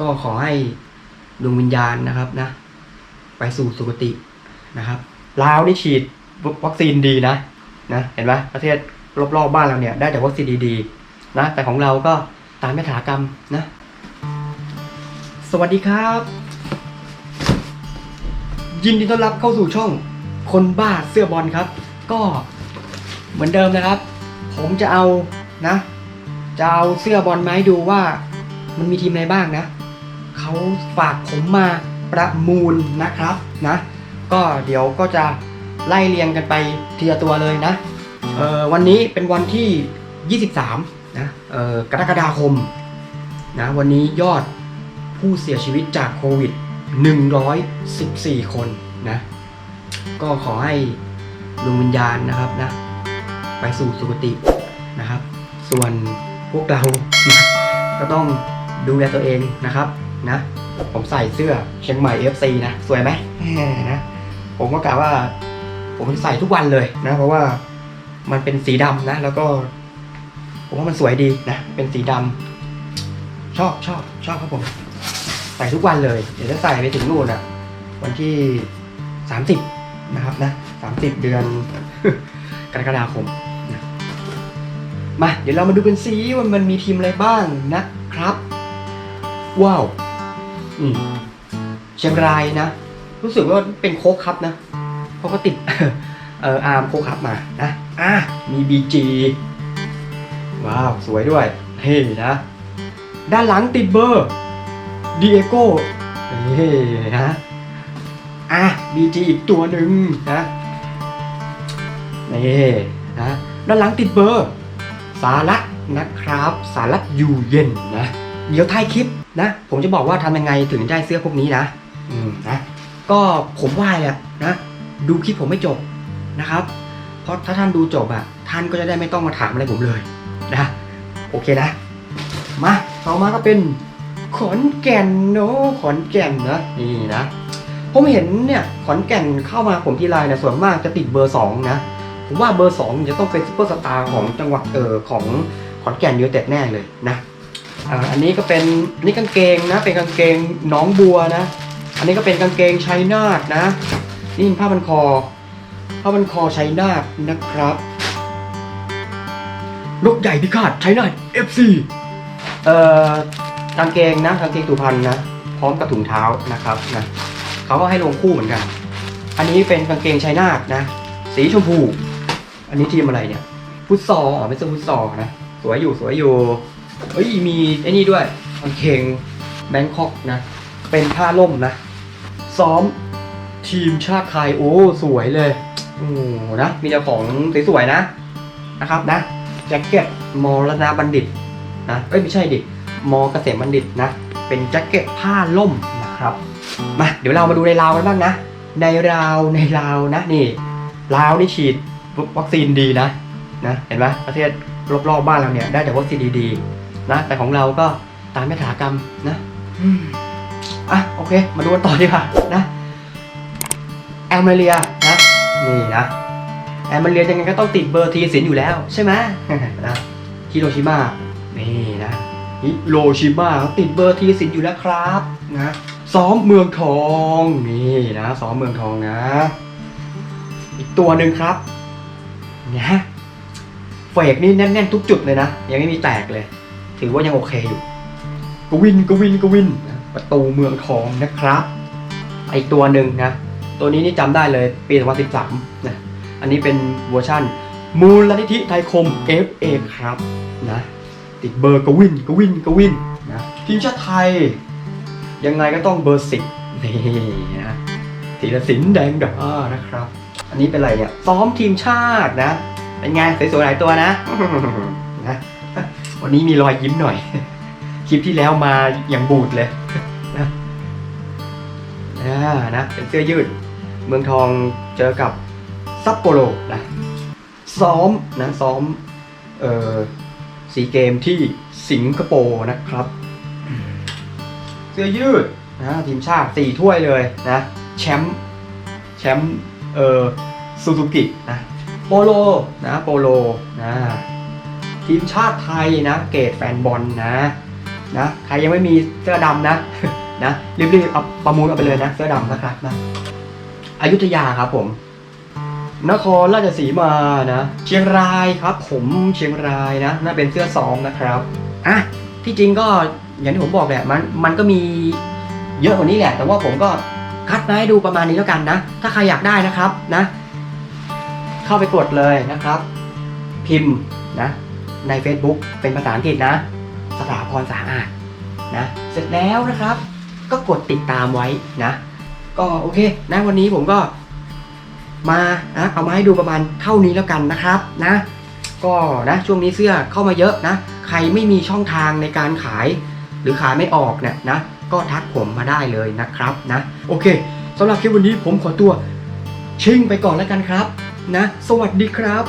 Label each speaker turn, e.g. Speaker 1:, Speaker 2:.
Speaker 1: ก็ขอให้ดวงวิญญาณนะครับนะ ไปสู่สุคตินะครับลาวนี่ฉีดวัคซีนดีนะนะเห็นไหมประเทศรอบๆบ้านเราเนี่ย ได้แต่วัคซีนดีๆนะแต่ของเราก็ตามยถากรรมนะ สวัสดีครับ ยินดีต้อนรับเข้าสู่ช่องคนบ้าเสื้อบอลครับ ก็เหมือนเดิมนะครับ ผมจะเอานะ จะเอาเสื้อบอลมาให้ดูว่ามันมีทีมอะไรบ้างนะ เขาฝากผมมาประมูลนะครับนะ ก็เดี๋ยวก็จะไล่เรียงกันไปทีละตัวเลยนะเออวันนี้เป็นวันที่ 23นะเออกรกฎาคมนะวันนี้ยอดผู้เสียชีวิตจากโควิด 114 คนนะก็ขอให้ดวงวิญญาณนะครับนะไปสู่สุคตินะครับ ส่วนพวกเราก็ต้อง ดูแลตัวเองนะครับนะ ผมใส่เสื้อเชียงใหม่ FC นะสวยไหมแหมนะผมก็กะว่า ผมจะใส่ทุกวันเลยนะ เพราะว่ามันเป็นสีดำนะ แล้วก็ ผมว่ามันสวยดีนะ เป็นสีดำชอบชอบชอบครับผมใส่ทุกวันเลย เดี๋ยวจะใส่ไปถึงนู่นอะ วันที่30นะครับนะ30เดือนกรกฎาคมนะมา เดี๋ยวเรามาดูกันซิว่ามันมีทีมอะไรบ้างนะครับ ว้าวอืมเชียงรายนะ รู้สึกว่าเป็นโค้กครับนะเพราะก็ติด เอออาร์มโค้กครับมานะอะมีบีจีว้าว สวยด้วย เฮ้นะ ด้านหลังติดเบอร์ดีเอโก้เฮ้นะอะบีจีอีกตัวหนึ่งนะนี่นะด้านหลังติดเบอร์ สารัตนะครับ สารัตอยู่เย็นนะ เดี๋ยวท้ายคลิป นะ ผมจะบอกว่าทำยังไงถึงได้เสื้อพวกนี้นะอืมนะก็ผมว่าอะนะ ดูคลิปผมไม่จบนะครับ เพราะถ้าท่านดูจบอะท่านก็จะได้ไม่ต้องมาถามอะไรผมเลยนะโอเคนะ มาต่อมาก็เป็นขอนแก่นเนาะขอนแก่นนะนี่นะผมเห็นเนี่ยขอนแก่นเข้ามาผมที่ไลน์เนี่ยส่วนมากจะติดเบอร์สองนะผมว่าเบอร์สองจะต้องเป็นซุปเปอร์สตาร์ของจังหวัดเออของขอนแก่นยูเต็ดแน่เลยนะ อ่าอันนี้ก็เป็นนี่กางเกงนะเป็นกางเกงหน้องบัวนะ อันนี้ก็เป็นกางเกงชัยนาทนะ นี่เป็นผ้าพันคอผ้าพันคอชัยนาทนะครับนกใหญ่พิฆาตชัยนาท FC เอ่อกางเกงนะกางเกงตุพันนะ พร้อมกับถุงเท้านะครับนะเขาก็ให้ลงคู่เหมือนกัน อันนี้เป็นกางเกงชัยนาทนะ สีชมพู อันนี้ทีมอะไรเนี่ยฟุตซอลอ๋อเป็นเสื้อฟุตซอลนะ สวยอยู่สวยอยู่ เอ้ยมีไอ้นี่ด้วยกางเกงแบงคอกนะ เป็นผ้าล่มนะ ซ้อมทีมชาติไทยโอ้สวยเลยโอ้นะ มีแต่ของสวยๆนะนะครับนะแจ็คเก็ตมอรณบัณฑิตนะเอ้ยไม่ใช่ดิมอเกษมบัณฑิตนะ เป็นแจ็คเก็ตผ้าล่มนะครับมาเดี๋ยวเรามาดูในลาวกันบ้างนะ ในลาวในลาวนะนี่ลาวนี่ฉีดวัคซีนดีนะนะเห็นไหมประเทศรอบๆบ้านเราเนี่ยได้แต่วัคซีนดีๆ นะแต่ของเราก็ตามยถากรรมนะอืมอะโอเค มาดูกันต่อดีกว่านะแอลเมเรียนะนี่นะแอลเมเรียยังไงก็ต้องติดเบอร์ทีสินอยู่แล้วใช่ไหมนะฮิโรชิมานี่นะฮิโรชิมาเขาติดเบอร์ทีสินอยู่แล้วครับนะซ้อมเมืองทองนี่นะซ้อมเมืองทองนะ อีกตัวหนึ่งครับเนี่ยเฟกนี่แน่นๆทุกจุดเลยนะยังไม่มีแตกเลย ถือว่ายังโอเคอยู่กวินกวินกวินประตูเมืองทองนะครับไอตัวหนึ่งนะตัวนี้นี่จำได้เลยปี 2013นะอันนี้เป็นเวอร์ชั่น มูลนิธิไทยคม FA ครับนะติดเบอร์กวินกวินกวินนะทีมชาติไทย ยังไงก็ต้องเบอร์สิบนี่นะธีรศิลป์แดงดานะครับ อันนี้เป็นอะไรเนี่ยซ้อมทีมชาตินะ เป็นไงสวยๆหลายตัวนะ วันนี้มีรอยยิ้มหน่อย คลิปที่แล้วมาอย่างบูดเลยนะนะเป็นเสื้อยืด เมืองทองเจอกับซัปโปโรนะซ้อมนะซ้อมเอ่อสีเกมที่สิงคโปร์นะครับ เสื้อยืดนะทีมชาติสี่ถ้วยเลยนะ แชมป์แชมป์เออซูซูกินะโปโลนะโปโลนะ ทีมชาติไทยนะ เกตแฟนบอลนะนะใครยังไม่มีเสื้อดำนะนะรีบๆเอาประมูลเอาไปเลยนะ เสื้อดำนะครับนะอยุธยาครับผม นครราชสีมานะ เชียงรายครับ ผมเชียงรายนะน่าเป็นเสื้อซ้อมนะครับอะที่จริงก็อย่างที่ผมบอกแหละมันมันก็มีเยอะกว่านี้แหละ แต่ว่าผมก็คัดมาให้ดูประมาณนี้แล้วกันนะ ถ้าใครอยากได้นะครับนะ เข้าไปกดเลยนะครับ พิมพ์นะ ใน Facebook เป็นภาษาอังกฤษนะ สถาพรสาอาดนะ เสร็จแล้วนะครับ ก็กดติดตามไว้นะ ก็โอเคนะวันนี้ผมก็มานะเอามาให้ดูประมาณเท่านี้แล้วกันนะครับนะ ก็นะช่วงนี้เสื้อเข้ามาเยอะนะ ใครไม่มีช่องทางในการขายหรือขายไม่ออกเนี่ยนะ ก็ทักผมมาได้เลยนะครับนะ โอเคสำหรับคลิปวันนี้ผมขอตัวชิ่งไปก่อนแล้วกันครับ นะ สวัสดีครับ